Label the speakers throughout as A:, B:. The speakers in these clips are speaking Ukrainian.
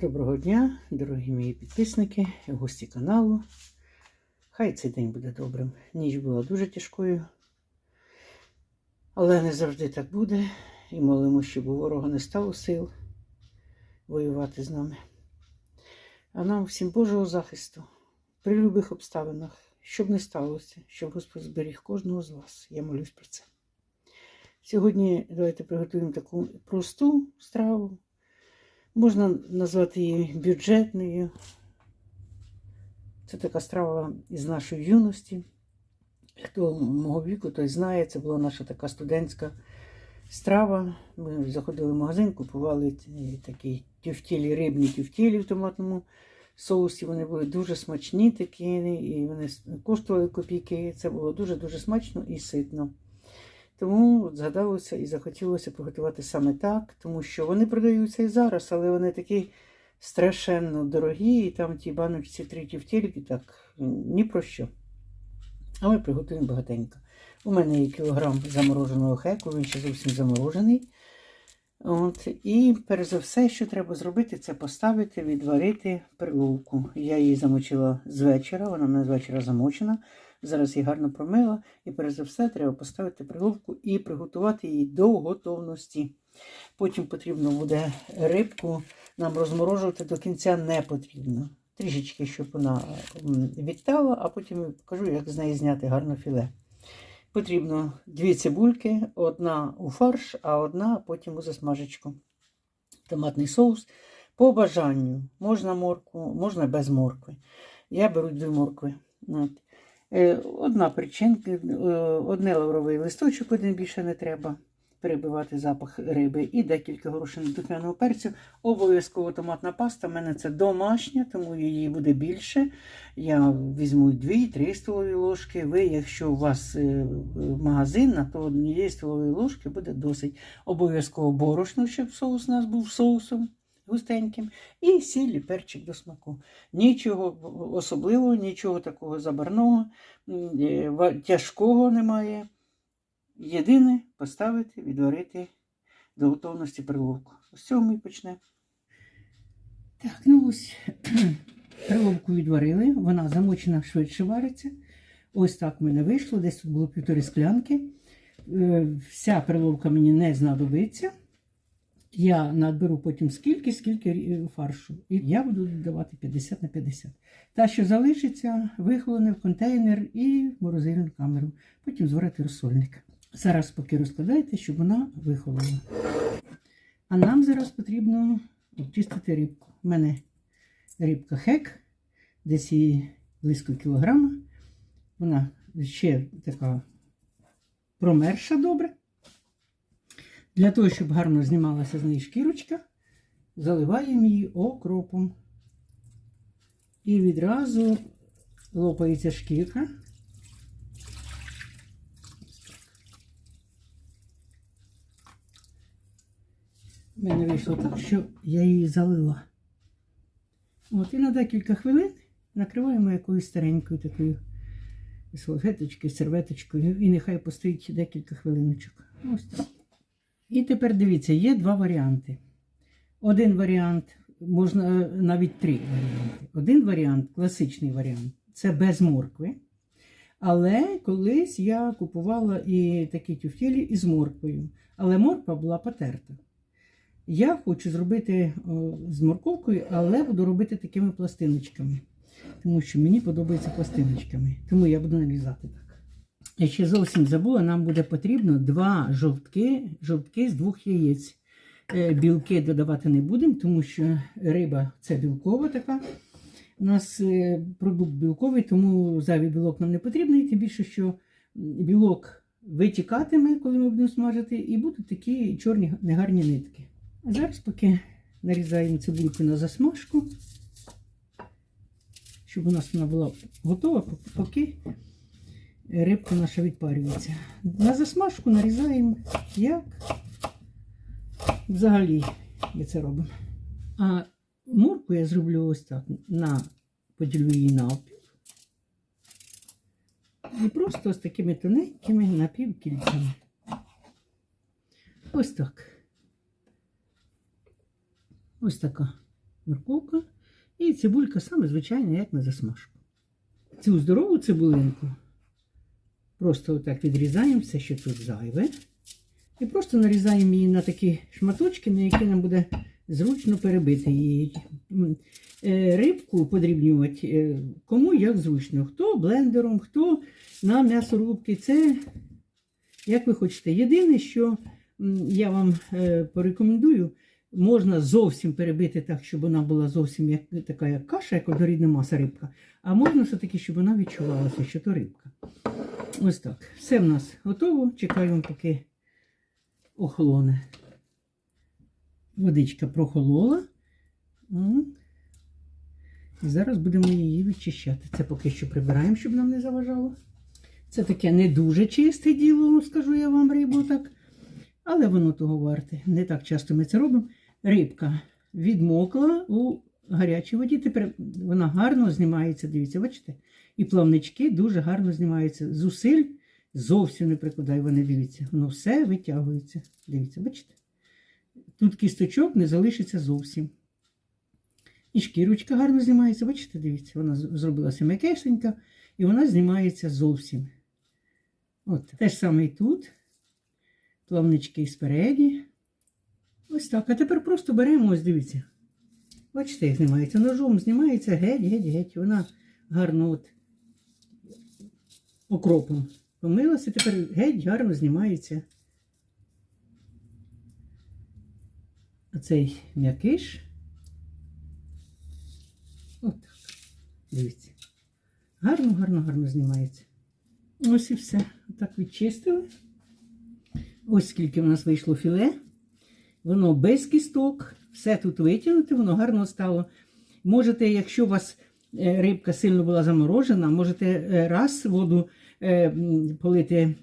A: Доброго дня, дорогі мої підписники, гості каналу. Хай цей день буде добрим. Ніч була дуже тяжкою, але не завжди так буде. І молимо, щоб у ворога не стало сил воювати з нами. А нам всім Божого захисту при любих обставинах, щоб не сталося, щоб Господь зберіг кожного з вас. Я молюсь про це. Сьогодні давайте приготуємо таку просту страву. Можна назвати її бюджетною. Це така страва із нашої юності. Хто мого віку, той знає, це була наша така студентська страва. Ми заходили в магазин, купували такі тюфтілі, рибні тюфтілі в томатному соусі. Вони були дуже смачні такі, і вони коштували копійки. Це було дуже-дуже смачно і ситно. Тому згадалося і захотілося приготувати саме так, тому що вони продаються і зараз, але вони такі страшенно дорогі, і там ті баночці три тівтільки, так ні про що. А ми приготуємо багатенько. У мене є кілограм замороженого хеку, він ще зовсім заморожений. От, І перш за все, що треба зробити, це поставити, відварити перловку. Я її замочила з вечора, вона на з вечора замочена. Зараз її гарно промила. І перш за все, треба поставити приловку і приготувати її до готовності. Потім потрібно буде рибку нам розморожувати до кінця не потрібно. Трішечки, щоб вона відтала, а потім покажу, як з неї зняти гарне філе. Потрібно дві цибульки, одна у фарш, а одна потім у засмажечку. Томатний соус. По бажанню можна моркву, можна без моркви. Я беру дві моркви. От. Одна причинка, одне лавровий листочок, один більше не треба перебивати запах риби і декілька горошин духмяного перцю. Обов'язково томатна паста. У мене це домашня, тому її буде більше. Я візьму 2-3 столові ложки. Ви, якщо у вас магазин, то однієї столової ложки буде досить. Обов'язково борошно, щоб соус у нас був соусом густеньким, і сіль перчик до смаку. Нічого особливого, нічого такого забарного, тяжкого немає. Єдине поставити, відварити до готовності приловку. З цього ми почнемо. Так, ну ось приловку відварили, вона замочена швидше вариться. Ось так в мене вийшло, десь тут було півтори склянки. Вся приловка мені не знадобиться. Я надберу потім скільки, скільки фаршу. І я буду додавати 50 на 50. Та, що залишиться, вихолоне в контейнер і в морозильну камеру. Потім зварити розсольник. Зараз поки розкладайте, щоб вона вихолола. А нам зараз потрібно обчистити рибку. У мене рибка хек, десь її близько кілограма. Вона ще така промерша добре. Для того, щоб гарно знімалася з неї шкірочка, заливаємо її окропом. І відразу лопається шкірка. У мене вийшло так, що я її залила. От, І на декілька хвилин накриваємо якоюсь старенькою такою салфеточкою, серветочкою, і нехай постоїть декілька хвилиночок. Ось так. І тепер дивіться, є два варіанти. Один варіант, можна навіть три варіанти. Один варіант, класичний варіант це без моркви. Але колись я купувала і такі тюфтєлі із морквою. Але морква була потерта. Я хочу зробити з морковкою, але буду робити такими пластиночками. Тому що мені подобається пластиночками. Тому я буду нарізати так. Я ще зовсім забула, нам буде потрібно два жовтки, жовтки з двох яєць. Білки додавати не будемо, тому що риба це білкова така. У нас продукт білковий, тому зайвий білок нам не потрібний. Тим більше, що білок витікатиме, коли ми будемо смажити, і будуть такі чорні негарні нитки. А зараз поки нарізаємо цибульку на засмажку, щоб у нас вона була готова, поки рибка наша відпарюється. На засмажку нарізаємо, як взагалі ми це робимо. А морку я зроблю ось так. На, поділю її на опів. І просто ось такими тоненькими напівкільцями. Ось так. Ось така морковка і цибулька саме звичайна, як на засмажку. Цю здорову цибулинку просто отак відрізаємо все, що тут зайве. І просто нарізаємо її на такі шматочки, на які нам буде зручно перебити її. Е, Рибку подрібнювати е, кому як зручно. Хто блендером, хто на м'ясорубки. Це як ви хочете. Єдине, що я вам е, порекомендую, можна зовсім перебити так, щоб вона була зовсім як, така, як каша, як однорідна маса рибка. А можна все-таки, щоб вона відчувалася, що то рибка. Ось так. Все в нас готово. Чекаємо, поки охолоне. Водичка прохолола. І зараз будемо її відчищати. Це поки що прибираємо, щоб нам не заважало. Це таке не дуже чисте діло, скажу я вам рибу так. Але воно того варте. Не так часто ми це робимо. Рибка відмокла у гарячій воді. Тепер вона гарно знімається. Дивіться, бачите? І плавнички дуже гарно знімаються. Зусиль зовсім не прикладаю, вони дивіться. Воно все витягується. Дивіться, бачите? Тут кісточок не залишиться зовсім. І шкірочка гарно знімається, бачите, дивіться, вона зробилася м'якесенька, і вона знімається зовсім. От, те ж саме і тут. Плавнички спереді. Ось так. А тепер просто беремо, ось дивіться. Бачите, як знімається. Ножом знімається геть, геть, геть. Вона гарно от окропом помилася, тепер геть гарно знімається. Оцей м'якиш. От так. Дивіться. Гарно, гарно, гарно знімається. Ось і все. Так відчистили. Ось скільки в нас вийшло філе. Воно без кісток. Все тут витягнуте, воно гарно стало. Можете, якщо у вас е, рибка сильно була заморожена, можете е, раз воду е, полити.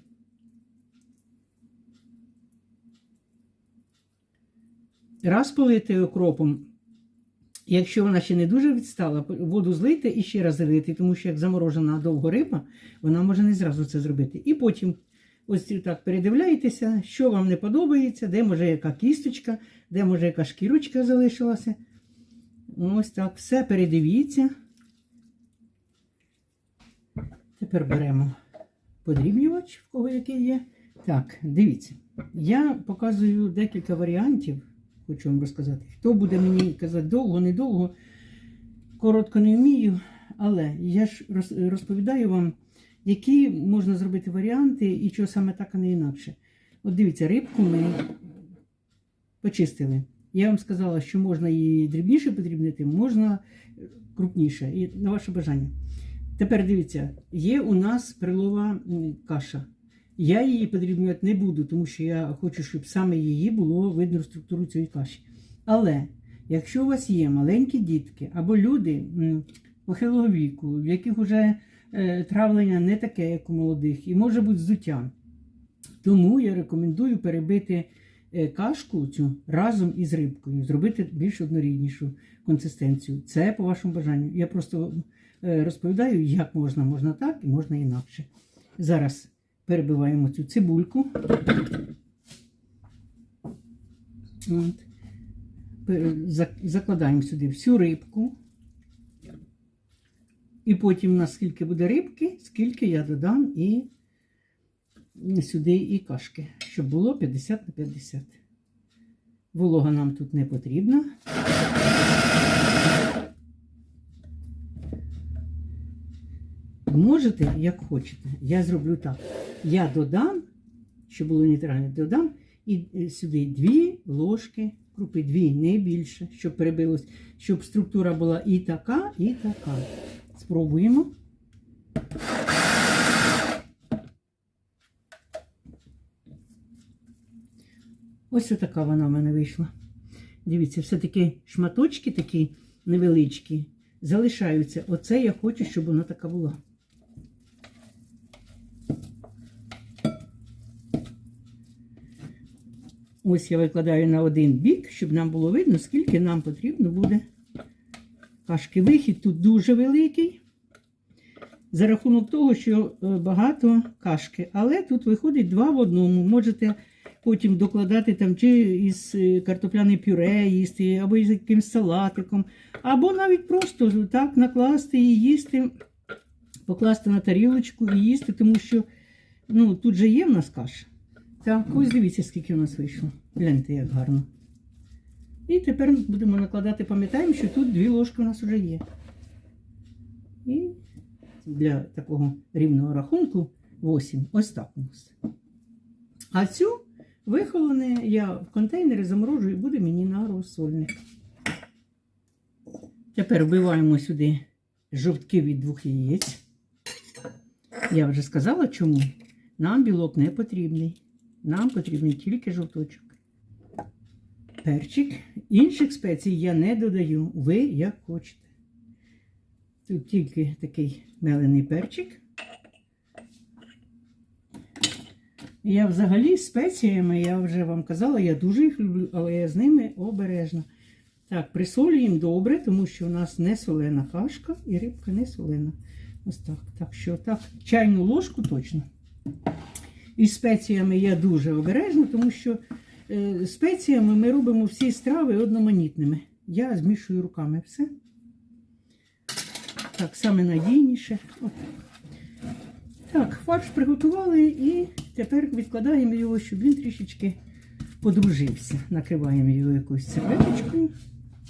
A: Раз полити окропом, Якщо вона ще не дуже відстала, воду злийте і ще раз залити, тому що як заморожена довго риба, вона може не зразу це зробити. І потім ось так передивляєтеся, що вам не подобається, де може яка кісточка, де може яка шкірочка залишилася. Ось так, все передивіться. Тепер беремо подрібнювач, в кого який є. Так, дивіться. Я показую декілька варіантів хочу вам розказати. Хто буде мені казати довго, недовго, коротко не вмію, але я ж розповідаю вам, які можна зробити варіанти і чого саме так, а не інакше. От дивіться, рибку ми почистили. Я вам сказала, що можна її дрібніше подрібнити, можна е, крупніше, і на ваше бажання. Тепер дивіться, є у нас прилова каша. Я її подрібнювати не буду, тому що я хочу, щоб саме її було видно структуру цієї каші. Але якщо у вас є маленькі дітки або люди похилого віку, в яких вже травлення не таке, як у молодих, і може бути здуття, тому я рекомендую перебити е, кашку цю разом із рибкою, зробити більш одноріднішу консистенцію. Це по вашому бажанню. Я просто е, розповідаю, як можна, можна так і можна інакше. Зараз перебиваємо цю цибульку. От. Закладаємо сюди всю рибку. І потім, наскільки буде рибки, скільки я додам і сюди і кашки, щоб було 50 на 50. Волога нам тут не потрібна. Можете, як хочете. Я зроблю так. Я додам, щоб було нейтрально, додам і е, сюди дві ложки крупи, дві, не більше, щоб перебилось, щоб структура була і така, і така. Спробуємо. Ось така вона в мене вийшла. Дивіться, все-таки шматочки такі невеличкі залишаються. Оце я хочу, щоб вона така була. Ось я викладаю на один бік, щоб нам було видно, скільки нам потрібно буде кашки. Вихід тут дуже великий. За рахунок того, що е, багато кашки. Але тут виходить два в одному. Можете потім докладати там чи із е, картопляне пюре їсти, або із якимсь салатиком, або навіть просто так накласти і їсти, покласти на тарілочку і їсти, тому що ну, тут же є в нас каша. Так, ось дивіться, скільки у нас вийшло. Гляньте, як гарно. І тепер будемо накладати, пам'ятаємо, що тут дві ложки у нас вже є. І для такого рівного рахунку 8. Ось так у нас. А цю вихолоне я в контейнері заморожую і буде мені на розсольник. Тепер вбиваємо сюди жовтки від двох яєць. Я вже сказала, чому. Нам білок не потрібний. Нам потрібний тільки жовточок. Перчик. Інших спецій я не додаю. Ви як хочете. Тут тільки такий мелений перчик. Я взагалі з спеціями, я вже вам казала, я дуже їх люблю, але я з ними обережна. Так, присолюємо добре, тому що у нас не солена кашка і рибка не солена. Ось так. Так що так, чайну ложку точно. І спеціями я дуже обережна, тому що спеціями ми робимо всі страви одноманітними. Я змішую руками все. Так, саме надійніше. От. Так, фарш приготували і тепер відкладаємо його, щоб він трішечки подружився. Накриваємо його якоюсь серветочкою,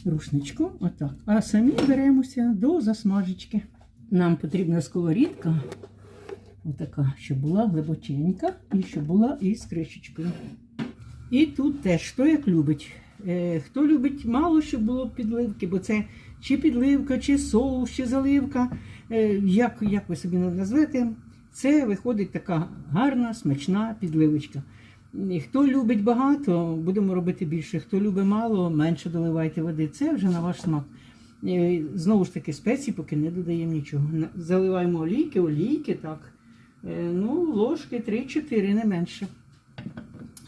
A: рушничком, отак. А самі беремося до засмажечки. Нам потрібна сковорідка, отака, щоб була глибоченька і щоб була із кришечкою. І тут теж хто як любить. Е, хто любить мало, щоб було підливки, бо це чи підливка, чи соус, чи заливка, е, як, як ви собі назвете, це виходить така гарна, смачна підливочка. Хто любить багато, будемо робити більше. Хто любить мало, менше доливайте води. Це вже на ваш смак. Е, Знову ж таки, спеції поки не додаємо нічого. Заливаємо олійки, олійки, так. Ну, ложки 3-4, не менше.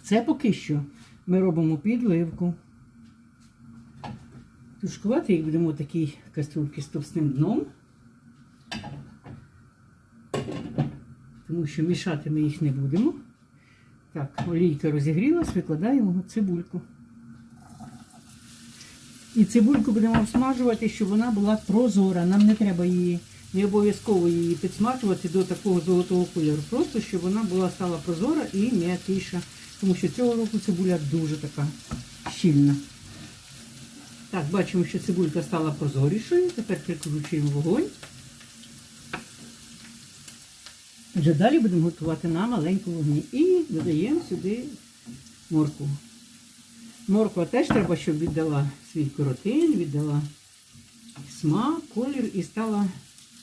A: Це поки що ми робимо підливку. Тушкувати їх будемо такі каструльки з товстим дном. Тому що мішати ми їх не будемо. Так, олійка розігрілась, викладаємо цибульку. І цибульку будемо обсмажувати, щоб вона була прозора. Нам не треба її, не обов'язково її підсмажувати до такого золотого кольору. Просто щоб вона була стала прозора і м'якіша. Тому що цього року цибуля дуже така щільна. Так, бачимо, що цибулька стала прозорішою. Тепер прикручуємо вогонь. Вже далі будемо готувати на маленькому вогні. І додаємо сюди моркву. Морква теж треба, щоб віддала свій коротин, віддала смак, колір і стала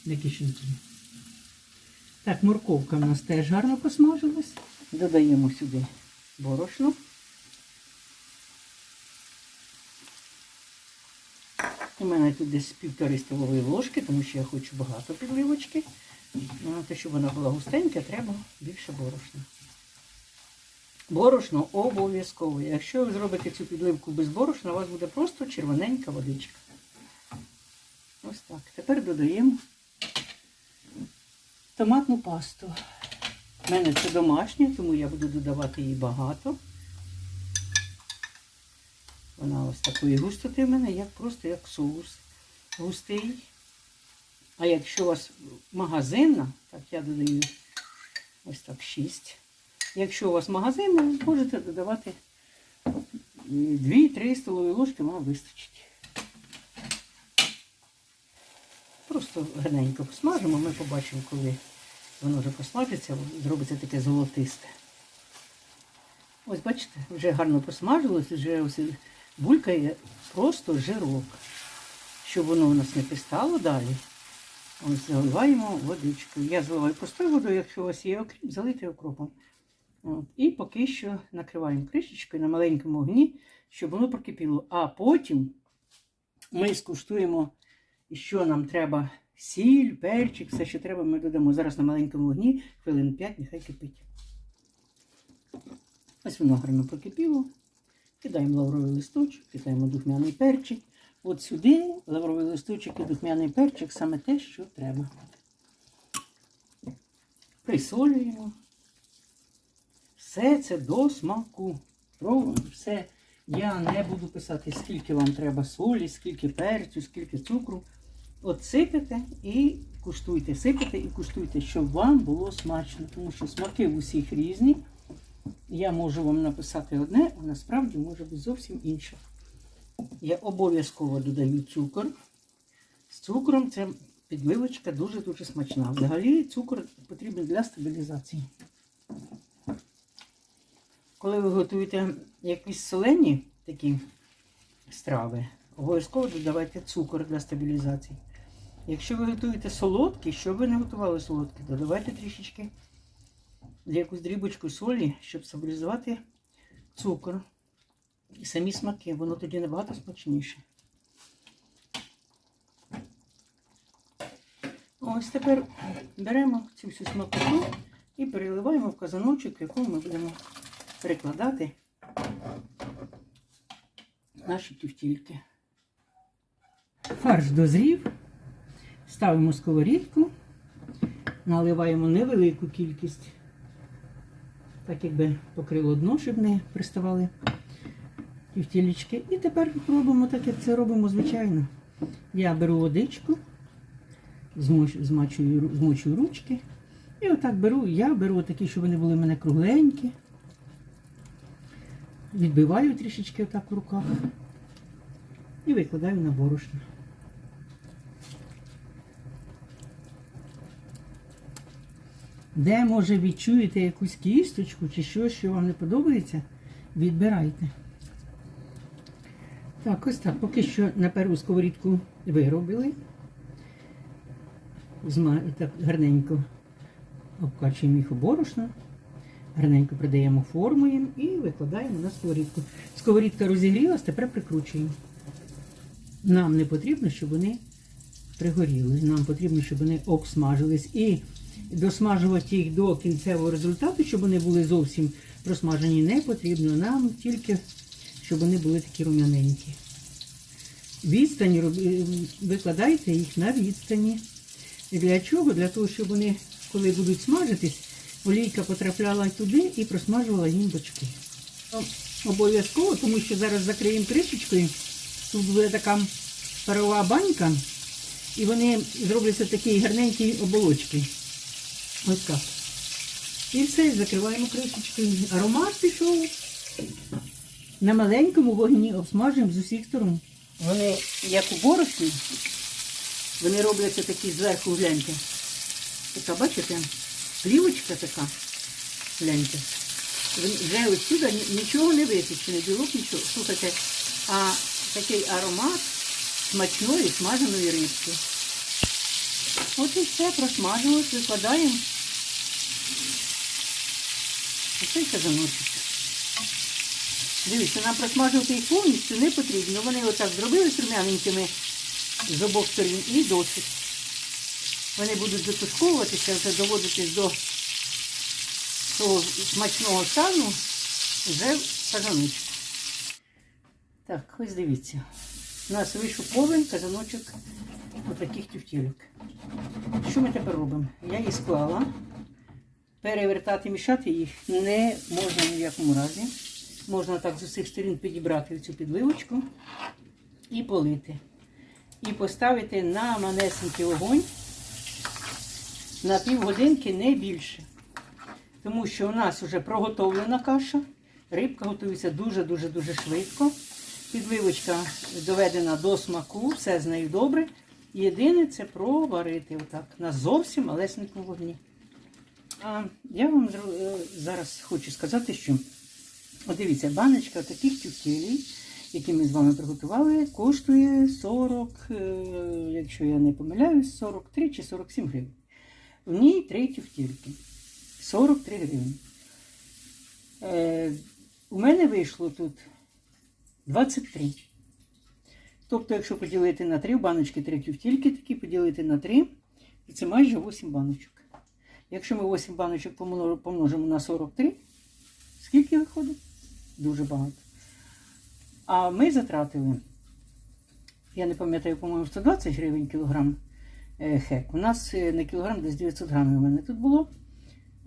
A: м'якішенькою. Так, морковка в нас теж гарно посмажилась. Додаємо сюди борошно. У мене тут десь півтори столової ложки, тому що я хочу багато підливочки. Ну, те, щоб вона була густенька, треба більше борошна. Борошно обов'язково. Якщо ви зробите цю підливку без борошна, у вас буде просто червоненька водичка. Ось так. Тепер додаємо томатну пасту. У мене це домашня, тому я буду додавати її багато. Вона ось такої густоти в мене, як просто як соус густий. А якщо у вас магазинна, так я додаю ось так 6. Якщо у вас магазинна, можете додавати 2-3 столові ложки, вам вистачить. Просто гарненько посмажимо, ми побачимо, коли воно вже посмажиться, зробиться таке золотисте. Ось бачите, вже гарно посмажилось, вже ось булькає просто жирок. Щоб воно у нас не пристало далі. Ось заливаємо водичкою. Я заливаю простою водою, якщо у вас є окріп, залийте окропом. От. І поки що накриваємо кришечкою на маленькому вогні, щоб воно прокипіло. А потім ми скуштуємо, що нам треба. Сіль, перчик, все, що треба, ми додамо. Зараз на маленькому вогні, хвилин 5, нехай кипить. Ось воно гарно прокипіло. Кидаємо лавровий листочок, кидаємо духмяний перчик. От сюди лавровий листочок і духмяний перчик саме те, що треба. Присолюємо. Все це до смаку. Пробуємо все. Я не буду писати, скільки вам треба солі, скільки перцю, скільки цукру. От сипете і куштуйте, сипете і куштуйте, щоб вам було смачно, тому що смаки в усіх різні. Я можу вам написати одне, а насправді може бути зовсім інше. Я обов'язково додаю цукор. З цукром це підливочка дуже-дуже смачна. Взагалі цукор потрібен для стабілізації. Коли ви готуєте якісь солені такі страви, обов'язково додавайте цукор для стабілізації. Якщо ви готуєте солодкі, що ви не готували солодкі, додавайте трішечки якусь дрібочку солі, щоб стабілізувати цукор і самі смаки. Воно тоді набагато смачніше. Ось тепер беремо цю всю смакоту і переливаємо в казаночок, в якому ми будемо перекладати наші тюфтільки. Фарш дозрів, ставимо сковорідку, наливаємо невелику кількість, так якби покрило дно, щоб не приставали тюфтілічки. І тепер робимо так, як це робимо звичайно. Я беру водичку, змоч- змачую, ру- змочую ручки. І отак беру, я беру такі, щоб вони були в мене кругленькі. Відбиваю трішечки отак в руках і викладаю на борошно. Де, може, відчуєте якусь кісточку чи щось, що вам не подобається, відбирайте. Так, ось так. Поки що на перву сковорідку виробили. Так, гарненько обкачуємо їх у борошно. Гарненько придаємо форму їм і викладаємо на сковорідку. Сковорідка розігрілась, тепер прикручуємо. Нам не потрібно, щоб вони пригоріли. Нам потрібно, щоб вони обсмажились. І досмажувати їх до кінцевого результату, щоб вони були зовсім просмажені, не потрібно. Нам тільки, щоб вони були такі рум'яненькі. Відстань роб- викладайте їх на відстані. Для чого? Для того, щоб вони, коли будуть смажитись, олійка потрапляла туди і просмажувала їм бочки. Ну, Обов'язково, тому що зараз закриємо кришечкою. Тут буде така парова банька, і вони зробляться такі гарненькі оболочки. Ось так. І все, закриваємо кришечкою. Аромат пішов. На маленькому вогні обсмажуємо з усіх сторон. Вони, як у борошні, вони робляться такі зверху гляньте. Така, бачите, плівочка така, гляньте. Вже ні- нічого не висічене, білок нічого. Слухайте, а такий аромат смачної смаженої рибки. От і все, просмажилось, викладаємо. Оцей казаночок. Дивіться, нам просмажувати їх повністю не потрібно. Вони отак зробили рум'яненькими з обох сторін і досить. Вони будуть затушковуватися, вже доводитись до того смачного стану вже казаночку. Так, ось дивіться. У нас вийшов повен казаночок отаких тюфтілок. Що ми тепер робимо? Я їх склала. Перевертати, мішати їх не можна ні в якому разі. Можна так з усіх сторін підібрати цю підливочку і полити. І поставити на манесенький огонь на півгодинки не більше. Тому що у нас вже проготовлена каша. Рибка готується дуже-дуже-дуже швидко. Підливочка доведена до смаку, все з нею добре. Єдине це проварити отак на зовсім малесенькому вогні. А я вам е, зараз хочу сказати, що от дивіться, баночка таких тюфтелей, які ми з вами приготували, коштує 40, е, якщо я не помиляюсь, 43 чи 47 гривень. В ній три тюфтельки. 43 гривні. Е, у мене вийшло тут 23. Тобто, якщо поділити на 3, баночки 3 тюфтільки такі поділити на 3, то це майже 8 баночок. Якщо ми 8 баночок помножимо на 43, скільки виходить? Дуже багато. А ми затратили, я не пам'ятаю, по-моєму, 120 гривень кілограм е, хек. У нас е, на кілограм десь 900 грамів у мене тут було.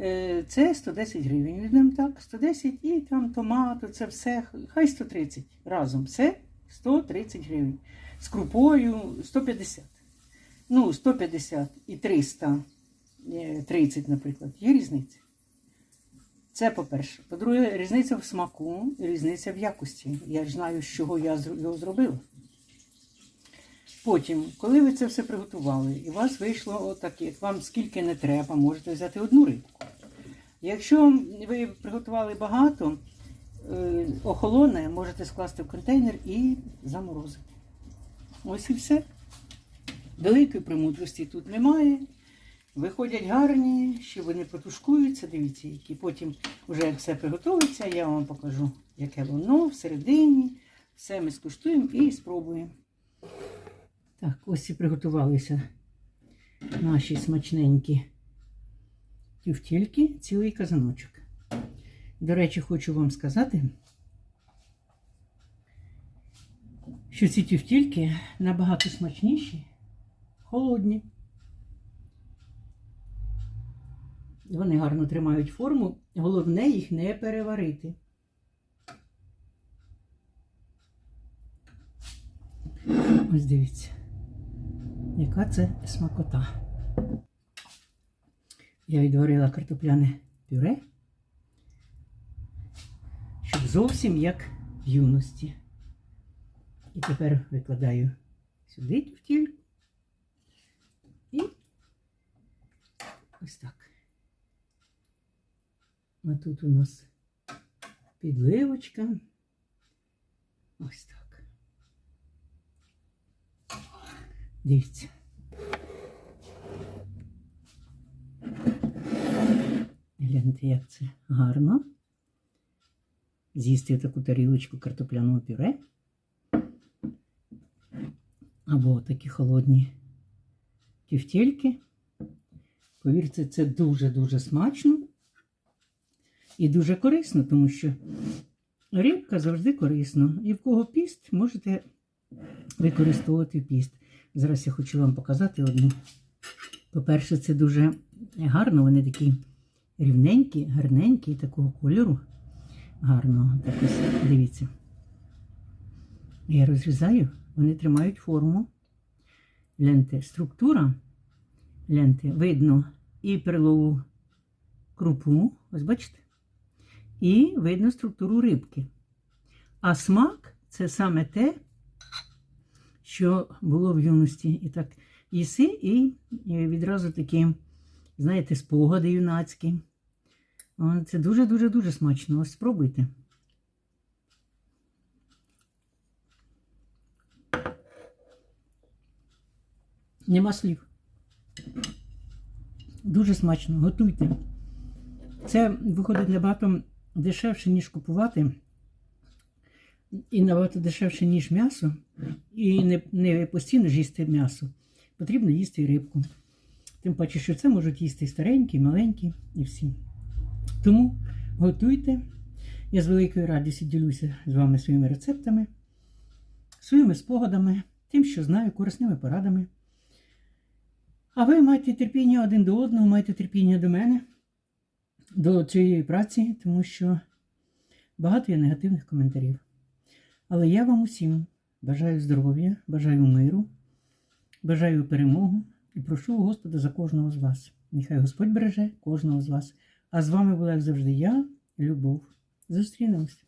A: Е, Це 110 гривень. Візьмемо так, 110 і там томат, це все, хай 130 разом. Все 130 гривень. З крупою 150. Ну, 150 і 330, наприклад. Є різниця. Це по-перше. По-друге, різниця в смаку, різниця в якості. Я ж знаю, з чого я його зробила. Потім, коли ви це все приготували, і у вас вийшло отаке, вам скільки не треба, можете взяти одну рибку. Якщо ви приготували багато, е, охолоне, можете скласти в контейнер і заморозити. Ось і все. Великої премудрості тут немає. Виходять гарні, ще вони потушкуються, дивіться, які. Потім, вже як все приготується, я вам покажу, яке воно всередині. Все ми скуштуємо і спробуємо. Так, ось і приготувалися наші смачненькі тюфтільки, цілий казаночок. До речі, хочу вам сказати, що ці тюфтільки набагато смачніші, холодні. Вони гарно тримають форму, головне їх не переварити. Ось дивіться, яка це смакота. Я відварила картопляне пюре, щоб зовсім як в юності. І тепер викладаю сюди тюфтільку. І ось так. А тут у нас підливочка. Ось так. Дивіться. Гляньте, як це гарно. З'їсти таку тарілочку картопляного пюре. Або такі холодні тівтєльки. Повірте, це дуже-дуже смачно і дуже корисно, тому що рибка завжди корисна. І в кого піст, можете використовувати піст. Зараз я хочу вам показати одну. По-перше, це дуже гарно, вони такі рівненькі, гарненькі, такого кольору. Гарного. Так ось, дивіться. Я розрізаю, вони тримають форму. Гляньте, структура ленти видно і перлову крупу, ось бачите? І видно структуру рибки. А смак це саме те, що було в юності. І так їси, і відразу такі, знаєте, спогади юнацькі. Це дуже-дуже-дуже смачно. Ось спробуйте. Нема слів. Дуже смачно, готуйте. Це виходить набагато дешевше, ніж купувати. І набагато дешевше, ніж м'ясо. І не, не постійно ж їсти м'ясо. Потрібно їсти рибку. Тим паче, що це можуть їсти старенькі, маленькі, і всі. Тому готуйте. Я з великою радістю ділюся з вами своїми рецептами, своїми спогадами, тим, що знаю, корисними порадами. А ви маєте терпіння один до одного, маєте терпіння до мене, до цієї праці, тому що багато є негативних коментарів. Але я вам усім бажаю здоров'я, бажаю миру, бажаю перемогу і прошу Господа за кожного з вас. Нехай Господь береже кожного з вас. А з вами була, як завжди, я, Любов. Зустрінемось.